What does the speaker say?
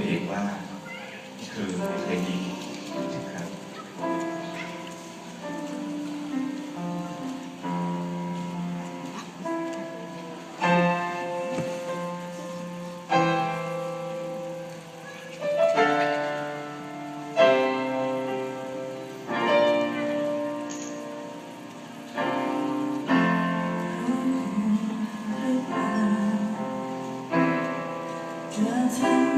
ตัวเองว่า คือไม่เคยดีครับเ